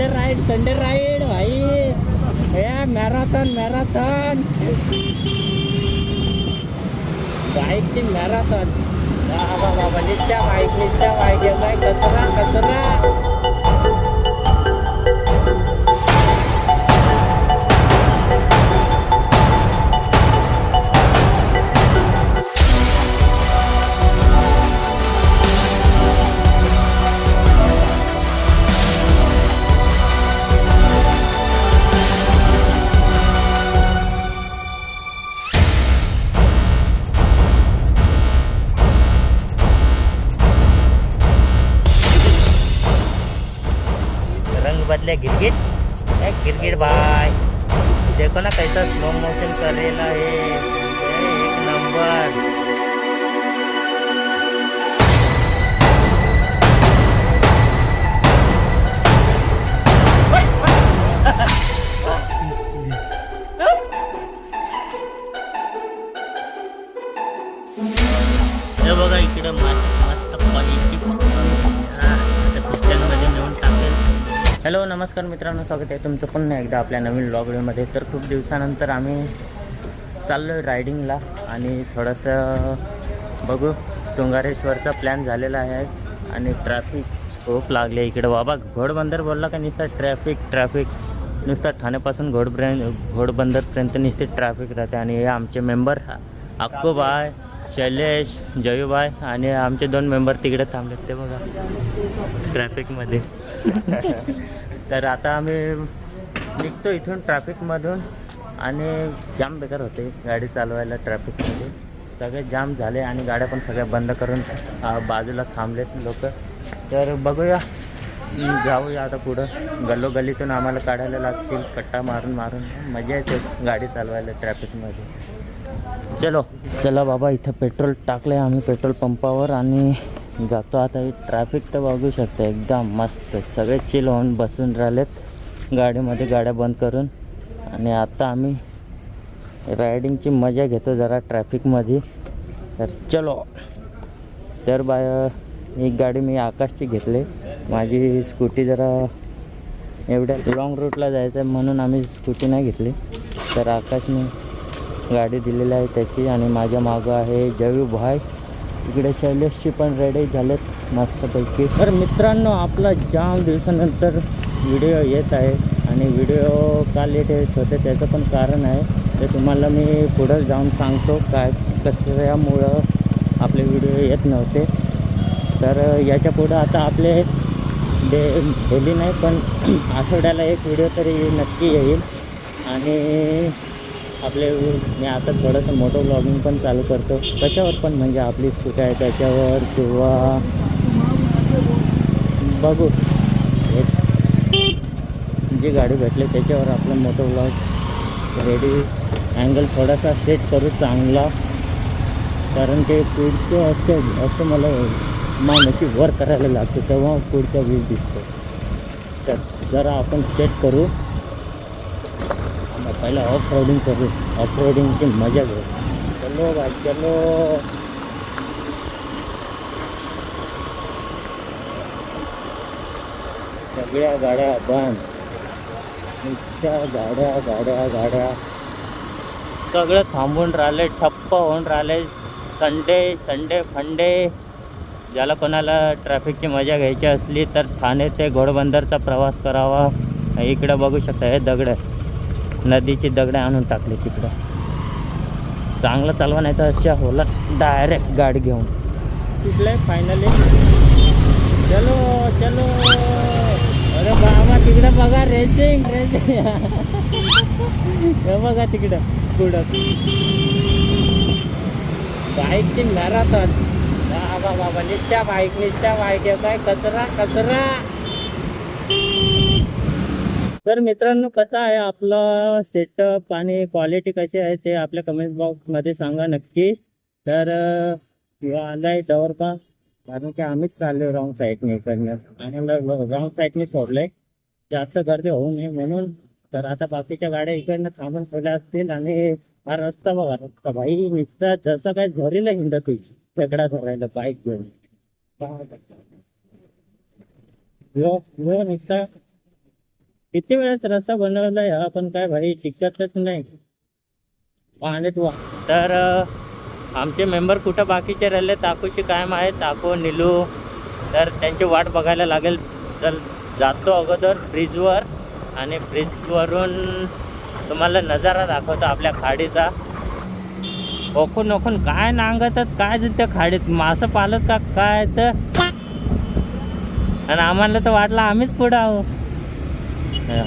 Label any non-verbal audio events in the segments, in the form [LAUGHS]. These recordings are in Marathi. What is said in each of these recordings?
संडे राईड संडे राईड भाई. हे मॅरेथॉन मॅरेथॉन बाईकची मॅरेथॉन बाबा बाबा निच्या बाईक निच्या बाईक येतोय कचरा कचरा. रंग गिरगिट. ए गिरगिट भाई देखो ना कैसा स्लो मोशन कर रहे ना ये. एक नंबर. हॅलो नमस्कार मित्रांनो स्वागत आहे तुमचं पुन्हा एकदा आपल्या नवीन ब्लॉग व्हिडिओमध्ये. तर खूप दिवसानंतर आम्ही चाललो आहे रायडिंगला आणि थोडंसं बघू डोंगारेश्वरचा प्लॅन झालेला आहे आणि ट्रॅफिक खूप लागले इकडं. बाबा घोडबंदर बोलला का नुसतं ट्रॅफिक ट्रॅफिक नुसतं ठाण्यापासून घोडपर्यंत घोडबंदरपर्यंत नुसते ट्रॅफिक राहते. आणि हे आमचे मेंबर अक्कूबाय शैलेश जयूबाय आणि आमचे दोन मेंबर तिकडे थांबलेत. ते बघा ट्रॅफिकमध्ये [LAUGHS] तर आता आम्ही निघतो इथून ट्रॅफिकमधून आणि जाम बेकार होते गाडी चालवायला ट्रॅफिकमध्ये. सगळे जाम झाले आणि गाड्या पण सगळ्या बंद करून बाजूला थांबलेत लोक. तर बघूया जाऊया आता पुढं. गल्लोगल्लीतून आम्हाला काढायला लागतील कट्टा मारून मारून. मजा येते गाडी चालवायला ट्रॅफिकमध्ये. चलो चला बाबा इथं पेट्रोल टाकलं आहे आम्ही पेट्रोल पंपावर आणि जातो. आता हे ट्रॅफिक तर बघू शकता एकदम मस्त. सगळे चिल होऊन बसून राहिलेत. गाडीमध्ये गाड्या बंद करून. आणि आता आम्ही रायडिंगची मजा घेतो जरा ट्रॅफिकमध्ये तर चलो. तर बाय एक गाडी मी आकाशची घेतली. माझी स्कूटी जरा एवढ्या लॉंग रूटला जायचं आहे म्हणून आम्ही स्कूटी नाही घेतली. तर आकाशने गाडी दिलेली आहे त्याची आणि माझ्या मागं आहे जयू भाई. इकडे शैलेशची पण रेडी झालेत मस्तपैकी. तर मित्रांनो आपला जाम दिवसानंतर व्हिडिओ येत आहे आणि व्हिडिओ का लेट येत होते त्याचं पण कारण आहे. ते तुम्हाला मी पुढं जाऊन सांगतो काय कशामुळं आपले व्हिडिओ येत नव्हते. तर याच्या पुढं आता आपले डे डेली नाही पण [CLEARS THROAT] आठवड्याला एक व्हिडिओ तरी नक्की येईल. आणि आपले मी आता थोडंसं मोठं ब्लॉगिंग पण चालू करतो. कशावर पण म्हणजे आपली स्कूटी आहे त्याच्यावर किंवा बघू. एक जी गाडी भेटली त्याच्यावर आपलं मोठं ब्लॉग रेडी अँगल थोडासा सेट करू चांगला. कारण ते पुढचं असं असं मला मानशी वर करायला लागतं तेव्हा पुढचा व्ह्यू दिसतो. तर जरा आपण सेट करू. आणि पहिला ऑफ रोडिंग करू. ऑफ रोडिंगची मजा घेऊ. चलो भाई चलो. सगळ्या गाड्या बंद. नुसत्या गाड्या गाड्या गाड्या. सगळं थांबून राहिले ठप्प होऊन राहिले. संडे संडे फंडे ज्याला कोणाला ट्रॅफिकची मजा घ्यायची असली तर ठाणे ते घोडबंदरचा प्रवास करावा. इकडं बघू शकता हे दगड. नदीची दगडं आणून टाकली तिकडं. चांगलं चालवा नाही तर अशा होला डायरेक्ट गाडी घेऊन. तिथलं फायनली चलो चलो. अरे बाबा तिकडं बघा रेसिंग रेसिंग बघा तिकडं पुढं. बाईकची मॅरेथॉन बाबा बाबा नित्या बाईक नित्या बाईक येत आहे कचरा कचरा. तर मित्रांनो कसं आहे आपलं सेटअप आणि क्वालिटी कशी आहे ते आपल्या कमेंट बॉक्समध्ये सांगा नक्की. तर किंवा आलाय जवळ का कारण की आम्हीच चाललो रॉंग साईडने इकडनं आणि रॉंग साईडने सोडलंय. जास्त गर्दी होऊ नये म्हणून. तर आता बाकीच्या गाड्या इकडनं थांबून ठेवल्या असतील आणि हा रस्ता बघा रस्ता भाई नुसता जसं काय झरीला हिंडत होईल सगळा धरायला बाईक घेऊन निघता. किती वेळेस रस्ता बनवला हा पण काय भाई टिकतच नाही. पाहण्यात वा तर आमचे मेंबर कुठं बाकीचे राहिले? ताकूशी कायम आहे. ताकू निलू तर त्यांची वाट बघायला लागेल. तर जातो अगोदर ब्रिजवर आणि ब्रिजवरून तुम्हाला नजारा दाखवतो आपल्या खाडीचा. ओखून ओखून काय नांगतात काय त्या खाडीत? मासं पालत का? काय तर? आणि आम्हाला तर वाटलं आम्हीच पुढं आहोत.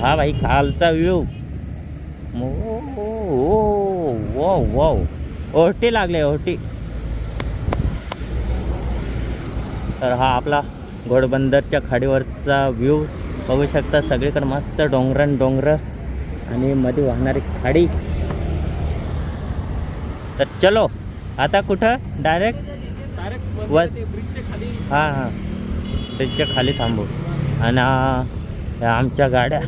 हा भाई खालचा व्ह्यू. वो वो ओहटी लागले ओहटी तर हा आपला घोडबंदरच्या खाडीवरचा व्ह्यू. बघू शकता सगळीकडे मस्त डोंगरन डोंगर आणि मध्ये वाहणारी खाडी. तर चलो आता कुठं? डायरेक्ट वर. हां हां. ब्रिजच्या खाली थांबू. आणि ह्या आमच्या गाड्या.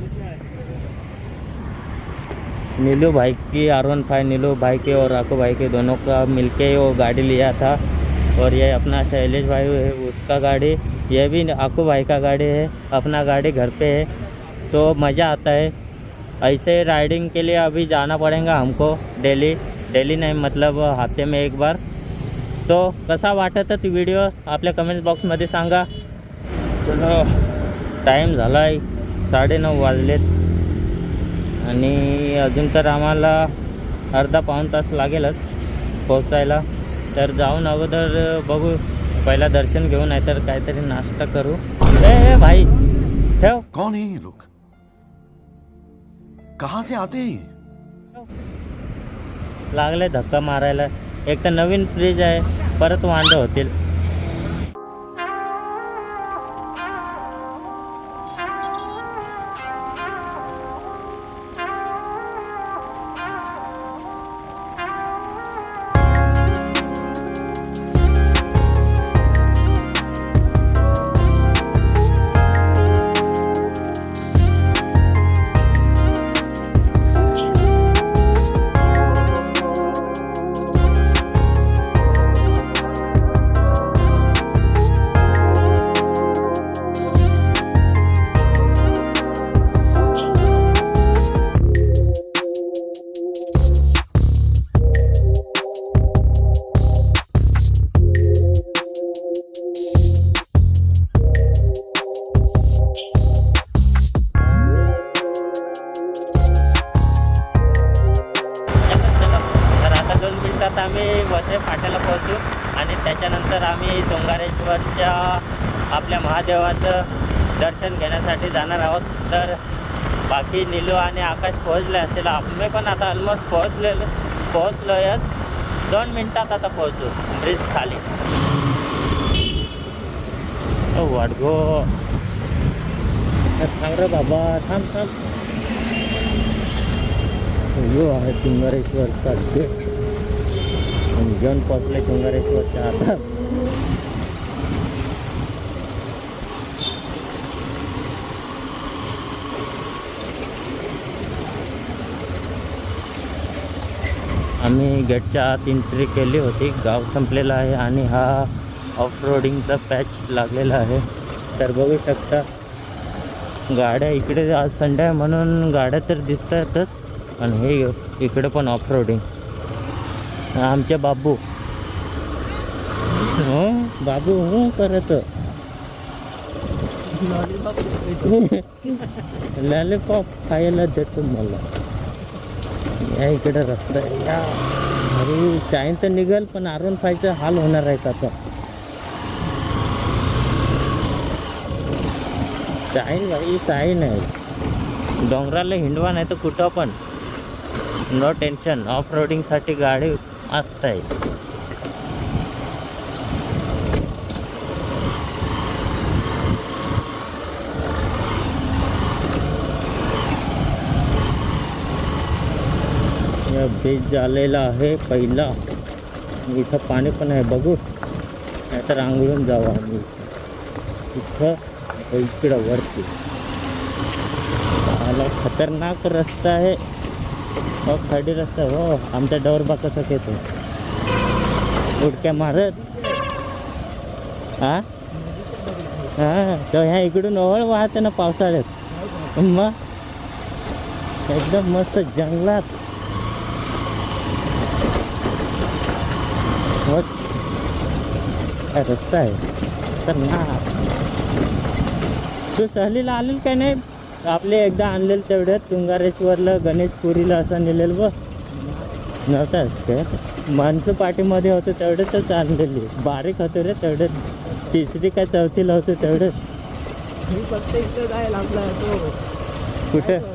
नीलू भाई की आर वन फाइव नीलू भाई के और राकू भाई के दोनों का मिलके वो गाड़ी लिया था। और ये अपना शैलेश भाई है उसका गाड़ी। ये भी आकू भाई का गाड़ी है अपना गाड़ी घर पे है। तो मज़ा आता है। ऐसे राइडिंग के लिए अभी जाना पड़ेगा हमको डेली। डेली नाही मतलब हफ्ते में एक बार। तो कसा वाटत ती व्हिडिओ आपल्या कमेंट बॉक्समध्ये सांगा। चलो टाईम झाला आहे साडेनऊ वाजलेत. आणि अजून तर आम्हाला अर्धा पाऊण तास लागेलच पोहोचायला. तर जाऊन अगोदर बघू पहिला दर्शन घेऊ नाही तर काहीतरी नाश्ता करू. ए भाई ठेव. कौन है ये लोग? कहां से आते हैं ये? लागले धक्का मारायला. एक तर नवीन फ्रीज आहे परत वांदे होतील. बाकी निलू आणि आकाश पोहोचले असतील. आम्ही पण आता ऑलमोस्ट पोहोचलेलो पोहोचलोयच दोन मिनटात आता पोहोचू. ब्रिज खाली. ओ थांब रे बाबा. थांब थांब. यो आहे सिंगारेश्वरचा. गेट घेऊन पोचले सिंगारेश्वरच्या आता आम्ही गेटच्या आत एंट्री केली होती. गाव संपलेला आहे आणि हा ऑफ रोडिंगचा पॅच लागलेला आहे. तर बघू शकता गाड्या इकडे आज संडे आहे म्हणून गाड्या तर दिसतातच आणि हे इकडे पण ऑफ रोडिंग आमच्या बाबू. हो बाबू हो करत. [LAUGHS] लॉलीपॉप खायला देतो मला या इकडे रस्ता आहे. या अरे शाईन तर निघल पण आरून फायचा हाल होणार आहे आता? शाईन भाई शाईन आहे. डोंगराला हिंडवा नाही तर कुठं पण. नो टेन्शन ऑफ रोडिंगसाठी गाडी मस्त आहे या ब्रिज आलेला आहे पहिला. इथं पाणी पण आहे बघू. नाहीतर आंघोळून जाऊ आम्ही. इथं इकडं वरती. आला खतरनाक रस्ता आहे. हो खडी रस्ता आहे. हो. आमच्या डवरबा कसा येतो उडक्या मारत. हा हा तर ह्या इकडून ओळ वाहते ना पावसाळ्यात. मग? एकदम मस्त जंगलात वच. काय रस्ता आहे. तर ना तू सहलीला आलेल काय नाही? आपले एकदा आणलेलं तेवढ्यात तुंगारेश्वरला गणेशपुरीला असं नेलेलं बघ. नव्हताच काय? माणसं पाठीमध्ये होतं तेवढ्यातच आणलेली. बारीक होतं रे तेवढ्यात. तिसरी काय चौथीला होतं तेवढंच मी फक्त इथं जायला आपला तो. कुठं?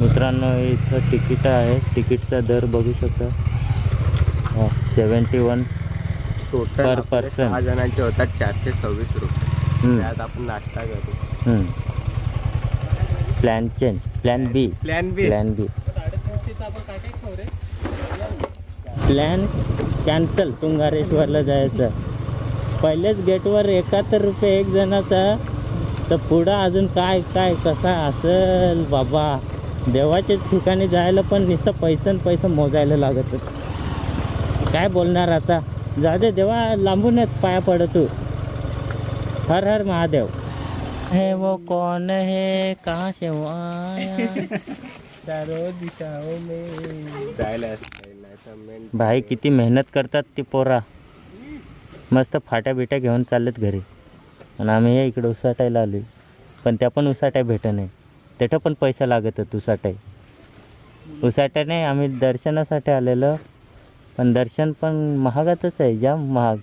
मित्रांनो इथं तिकीट आहे. तिकीटचा दर बघू शकता. सेवन्टी वन टोटल आपले person. सहा जणांचे होतात चारशे सव्वीस रुपये. हम्म. त्यात आपण नाश्ता करू plan change plan B plan B plan B plan cancel तुंगारेश्वरला जायचं. पहिलेच गेटवर एकाहत्तर रुपये एक जणाचा. तर पुढं अजून काय काय कसा असेल बाबा? देवाच्या ठिकाणी जायला पण नुसतं पैसा पैसा मोजायला लागत होतं. काय बोलणार आता? जाऊ दे देवा लांबूनच पाया पडतो. हर हर महादेव. हे वो कौन है? कहाँ से वो आया? [LAUGHS] चारो दिशाओं में। जायला असतं नाही तर मेन। भाई किती मेहनत करतात ती पोरा. मस्त फाट्या बिट्या घेऊन चाललेत घरी. आणि आम्ही हे इकडे उसाटायला आलो पण त्या पण उसाटाय भेट नाही. तिथं पण पैसा लागत होत उसाटाय उसाट्या नाही आम्ही दर्शनासाठी आलेलो. पण दर्शन पण महागातच आहे जाम महाग.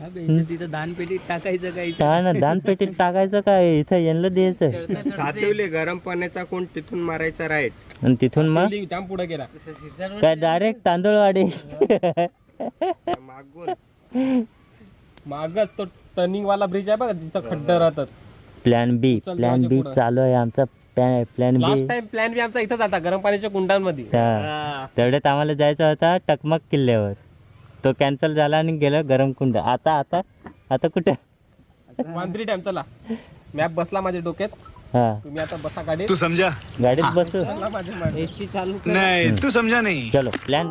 हा तिथं दानपेटीत टाकायचं काही काय ना दानपेटीत टाकायचं काय? इथं यांना द्यायचं कातिवले गरम पाण्याचा कोण तिथून मारायचा राईट? आणि तिथून मग? जाम पुढे गेला. काय डायरेक्ट तांदूळवाडी? मागून. मागच तो टर्निंग वाला ब्रिज आहे बघा तिथं खड्डे राहतात. Plan B plan B. चालू आहे आमचा plan B last time plan B आमचा इथंच आता गरम पाण्याच्या कुंडांमध्ये. हा. तेवढ्यात आम्हाला जायचं होता टकमक किल्ल्यावर. तो कॅन्सल झाला आणि गेलो गरम कुंड. आता आता आता कुठे? मांजरी डॅम चला. मॅप बसला माझ्या डोक्यात. हा. तुम्ही आता बसा गाडीत. तू समझा गाडीत बसू. एसी चालू नहीं तू समझा नहीं. चलो प्लॅन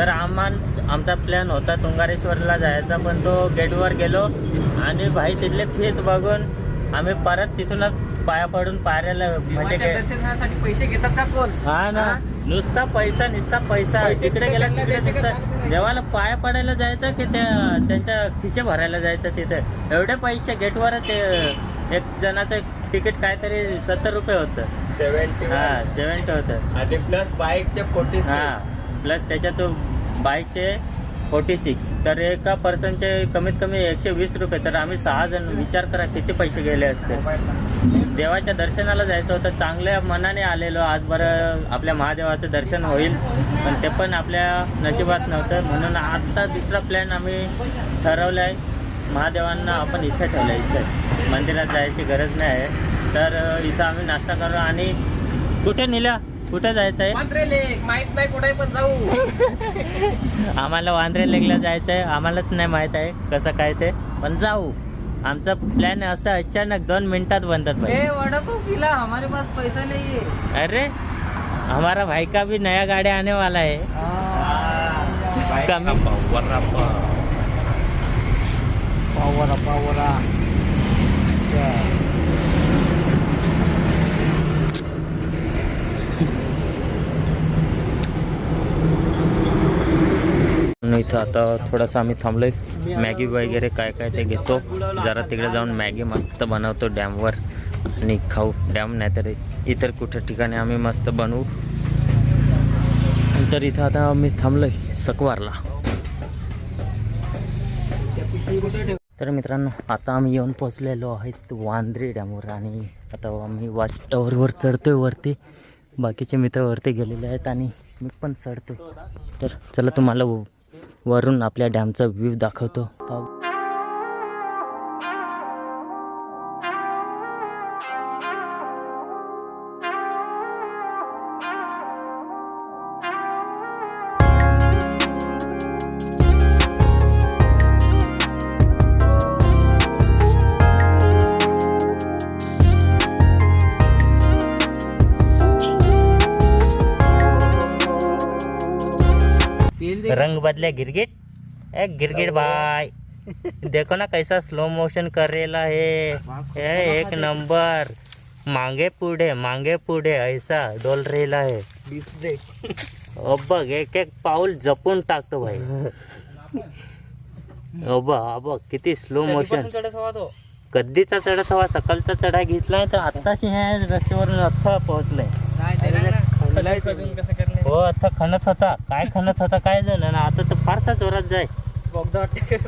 तर आम्हा आमचा प्लॅन होता तुंगारेश्वरला जायचा पण तो गेटवर गेलो आणि भाई तिथले फीज बघून आम्ही परत तिथूनच पाया पडून पायऱ्याला म्हणजे दर्शनासाठी पैसे घेतात का कोण? हा ना. नुसता पैसा नुसता पैसा. तिकडे गेला तिकडे नुसता देवाला पाया पडायला जायचं की त्या त्यांच्या खिशे भरायला जायचं तिथे? एवढे पैसे गेटवर ते एक जणाचं तिकीट काहीतरी सत्तर रुपये होतं. सेव्हन्टी हा सेवन्टी होतं. आणि प्लस बाईकचे फोर्टी हा. प्लस त्याच्यात बाईकचे फोर्टी सिक्स तर एका पर्सनचे कमीत कमी एकशे वीस रुपये. तर आम्ही सहा जण विचार करा किती पैसे गेले असते. देवाच्या दर्शनाला जायचं होतं. चांगल्या मनाने आलेलो. आज बरं आपल्या महादेवाचं दर्शन होईल. पण ते पण आपल्या नशिबात नव्हतं. म्हणून आत्ता दुसरा प्लॅन आम्ही ठरवला आहे महादेवांना आपण इथे ठेवलं इथे मंदिरात जायची गरज नाही आहे. तर इथं आम्ही नाश्ता करू आणि कुठे नेल्या? कुठं जायचं आहे माहीत नाही कुठे पण जाऊ. [LAUGHS] आम्हाला वांद्रे लेकला जायचं आहे आम्हालाच नाही माहीत आहे कसं काय ते पण जाऊ. आमचा प्लॅन असं अचानक दोन मिनिटात बनतात भाई वड़ा पाव खिला हमारे पास पैसा नहीं है अरे हमारा भाई का भी नया गाड़ी आने वाला है. कमी. पावरा पावरा. इथं आता थोडंसं आम्ही थांबलो आहे मॅगी वगैरे काय काय ते घेतो. जरा तिकडे जाऊन मॅगी मस्त बनवतो डॅमवर आणि खाऊ. डॅम नाही तर इतर कुठं ठिकाणी आम्ही मस्त बनवू. तर इथं आता आम्ही थांबलो आहे सकवारला. तर मित्रांनो आता आम्ही येऊन पोचलेलो आहेत वांद्रे डॅमवर आणि आता आम्ही वॉच टॉवरवर चढतोय वरती. बाकीचे मित्र वरती गेलेले आहेत आणि मी पण चढतो तर चला तुम्हाला वरून आपल्या डॅमचा व्ह्यू दाखवतो. बदले गिरगिट? ए गिरगिट भाई देखो ना कैसा स्लो मोशन कर रेला है ए, एक नंबर. मांगे पुढे मांगे पुढे ऐसा डोल रेला है. बघ एक एक पाऊल जपून टाकतो भाई. हा बघ किती स्लो मोशन कधीचा चढत हवा? सकाळचा चढा घेतलाय तर आत्ताशी ह्या रस्त्यावरून अथ्था पोहोचलाय. करले हो अथ्था खणत होता. काय खणत होता काय झालं ना आता तर फारसा जोरात जाय.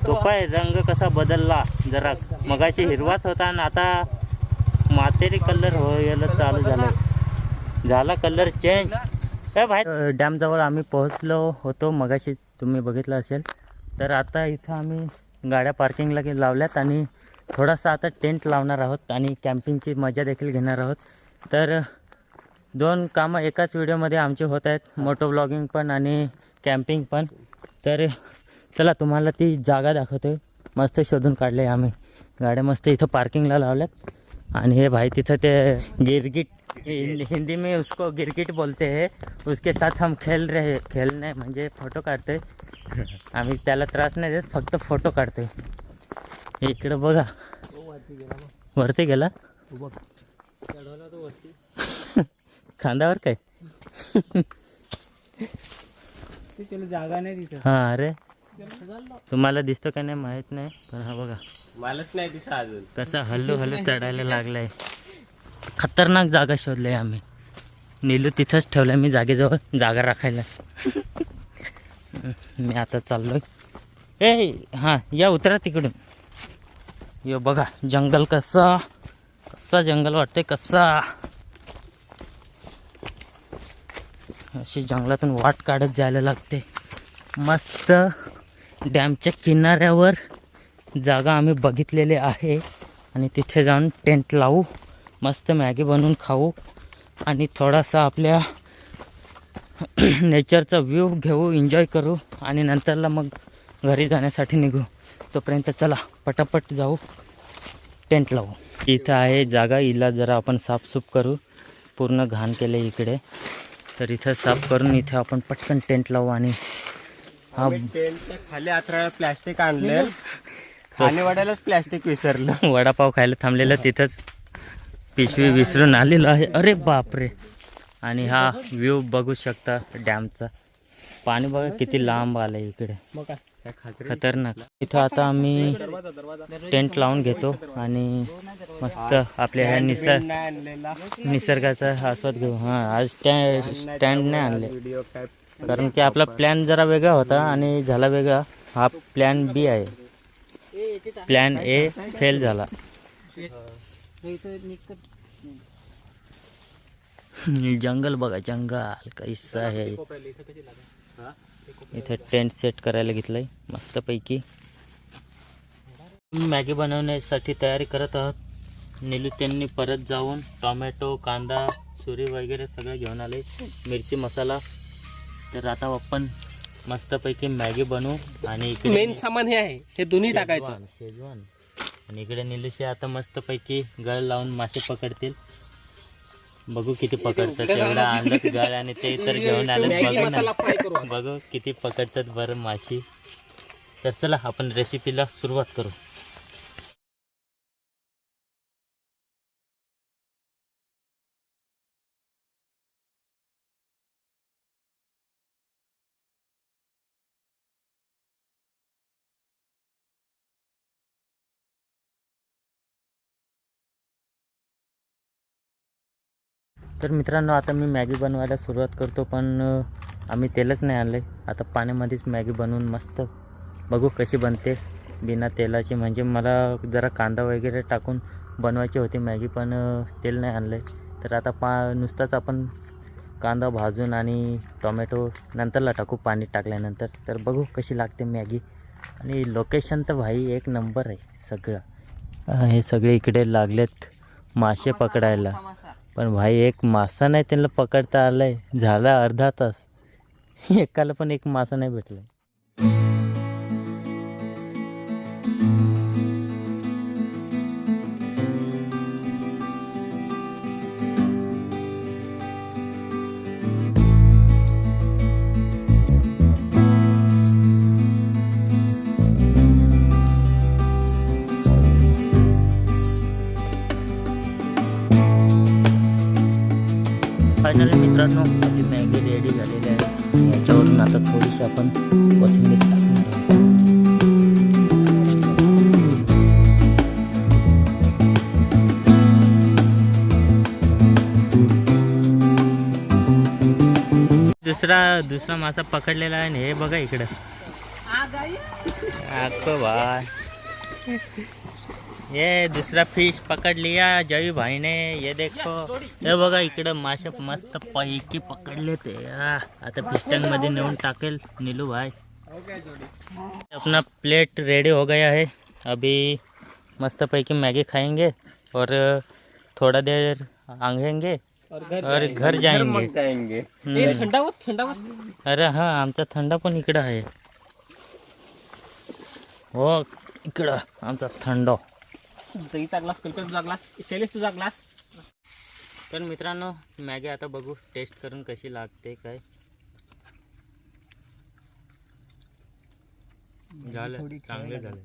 तो काय रंग कसा बदलला जरा मगाशी हिरवाच होता आणि आता मातेरी कलर व्हायला चालू झाला. झाला कलर चेंज काय भाई. डॅम जवळ आम्ही पोहोचलो होतो मगाशी तुम्ही बघितलं असेल. तर आता इथं आम्ही गाड्या पार्किंगला लावल्यात आणि थोडासा आता टेंट लावणार आहोत आणि कॅम्पिंगची मजा देखील घेणार आहोत. तर दोन कामं एकाच व्हिडिओमध्ये आमचे होत आहेत. मोटो ब्लॉगिंग पण आणि कॅम्पिंग पण. तर चला तुम्हाला ती जागा दाखवतो आहे मस्त शोधून काढले आम्ही. गाड्या मस्त इथं पार्किंगला लावल्यात. आणि हे भाई तिथं ते गिरगिट हिंदी हिंदी में उसको गिरगिट बोलते हैं. उसके साथ हम खेल रहे खेलणे म्हणजे फोटो काढतोय. आम्ही त्याला त्रास नाही देत फक्त फोटो काढतोय. इकडं बघा. वरती गेला. खांद्यावर काय? जागा नाही हां अरे. तुम्हाला दिसतो का नाही माहीत नाही पण हा बघा. मलाच नाही दिसा अजून. कसा हल्लू हल्लू चढायला लागलाय. खतरनाक जागा शोधली आम्ही. नीलू तिथंच ठेवलं मी जागेजवळ जागा राखायला. मी आता चाललोय. ए हां या उतरा तिकडून. यो बघा जंगल कसा कसा जंगल वाटतंय कसा. अशी जंगलातून वाट काढत जायला लागते. मस्त डॅमच्या किनाऱ्यावर जागा आम्ही बघितलेली आहे. आणि तिथे जाऊन टेंट लावू मस्त मॅगी बनवून खाऊ आणि थोडासा आपल्या नेचरचा व्ह्यू घेऊ एन्जॉय करू आणि नंतरला मग घरी जाण्यासाठी निघू. तोपर्यंत चला पटापट जाऊ टेंट लावू. इथं आहे जागा हिला जरा आपण साफसूफ करू. पूर्ण घाण केले इकडे. तर इथं साफ करून इथे आपण पटकन टेंट लावू आणि हा टेंटच्या खाली अथरा प्लॅस्टिक आणले खाणे वाटायलाच प्लॅस्टिक विसरलं. [LAUGHS] वडापाव खायला थांबलेलं तिथंच. पिशवी विसरून आलेलो आहे. अरे बापरे. आणि हा व्ह्यू बघू शकता डॅमचा. पाणी बघा किती लांब आलं इकडे. खतरनाक. इथं आता आम्ही टेंट लावून घेतो आणि मस्त आपल्या ह्या निसर्ग निसर्गाचा आस्वाद घेऊ. हां आज स्टँड स्टँड नाही आणले. कारण की आपला प्लॅन जरा वेगळा होता आणि झाला वेगळा. हा प्लॅन बी आहे. प्लॅन ए फेल झाला. जंगल बघा जंगल. कैसा आहे इथे टेंट सेट करायला घेतलंय. मस्तपैकी. मॅगी बनवण्यासाठी तयारी करत आहोत. नीलू त्यांनी परत जाऊन टोमॅटो कांदा सुरी वगैरे सगळं घेऊन आले. मिरची मसाला. तर आता आपण मस्तपैकी मॅगी बनवू. आणि मेन सामान हे आहे. हे दोन्ही टाकायचं. Schezwan Schezwan. आणि इकडे निलुशी आता मस्तपैकी गळ लावून मासे पकडतील. बघू किती पकडतात. तेवढा अंदाज गळ आणि ते तर घेऊन आले. बघू ना. बघू किती पकडतात बरं माशी. तर चला आपण रेसिपीला सुरुवात करू. तर मित्रांनो आता मी मॅगी बनवायला सुरुवात करतो पण आम्ही तेलच नाही आणलं आता पाण्यामध्येच मॅगी बनवून मस्त बघू कशी बनते बिना तेलाची. म्हणजे मला जरा कांदा वगैरे टाकून बनवायची होती मॅगी पण तेल नाही आणलं तर आता पा नुसताच आपण कांदा भाजून आणि टोमॅटो नंतरला टाकू पाणी टाकल्यानंतर. तर बघू कशी लागते मॅगी. आणि लोकेशन तर भाई एक नंबर आहे सगळं. हे सगळे इकडे लागलेत मासे पकडायला. पण भाई एक मासा नाही त्यांना पकडता आलाय. झाला अर्धा तास. एकाला पण एक मासा नाही भेटला. दुसरा दुसरा मासा पकडलेला आहे आणि हे भाई ये दूसरा फ़िश पकड़ लिया जय भाई ने ये देखो. हे बघा इकडं मासे मस्त पैकी पकडले ते. आ, आता फ़िश टँक मध्ये नीलू भाई. अपना प्लेट रेडी हो गया है. अभी मस्त पैकी मैगी खाएँगे और थोड़ा देर आंगेंगे और घर घर जाएंगे। जाएंगे। थंडावत अरे हा आमचा थंडा पण इकडं आहे। हो इकडं आमचा थंड दहीचा ग्लास ग्लास शैलेश तुझा ग्लास तर मित्रांनो मॅगी आता बघू टेस्ट करून कशी लागते काय. झालं चांगले झाले.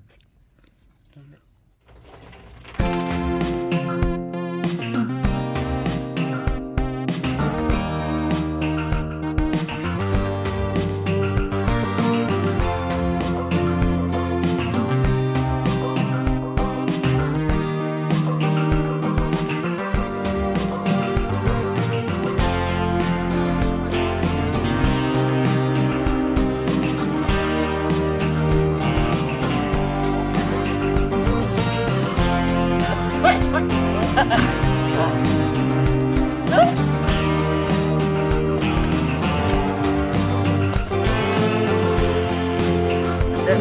तर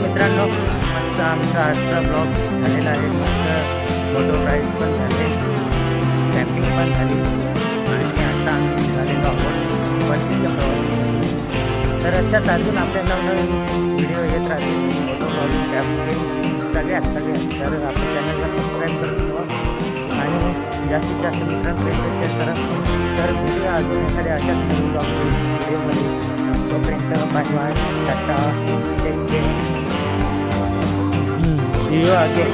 मित्रांनो आमचा आमचा आजचा ब्लॉग झालेला आहे. मस्त फोटो राईड पण झाले कॅम्पिंग पण झाली आणि आता आम्ही झालेलो आहोत पणजीच्या प्रवासासाठी तर अशाच अजून आपल्या नवनवीन व्हिडिओ येत राहतील. फोटो ब्लॉग कॅम्पिंग सगळ्यात सगळ्यात तर आपल्या चॅनलला सबस्क्राईब करून आणि जास्तीत जास्त मित्रांपर्यंत शेअर करा. तर भेटूया अजून एखाद्या अशाच नवीन व्हिडिओमध्ये तोपर्यंत बाय बाय टाटा शिव आगे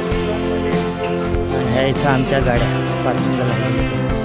ह्या इथं आमच्या गाड्या पार्किंगला लागल्या.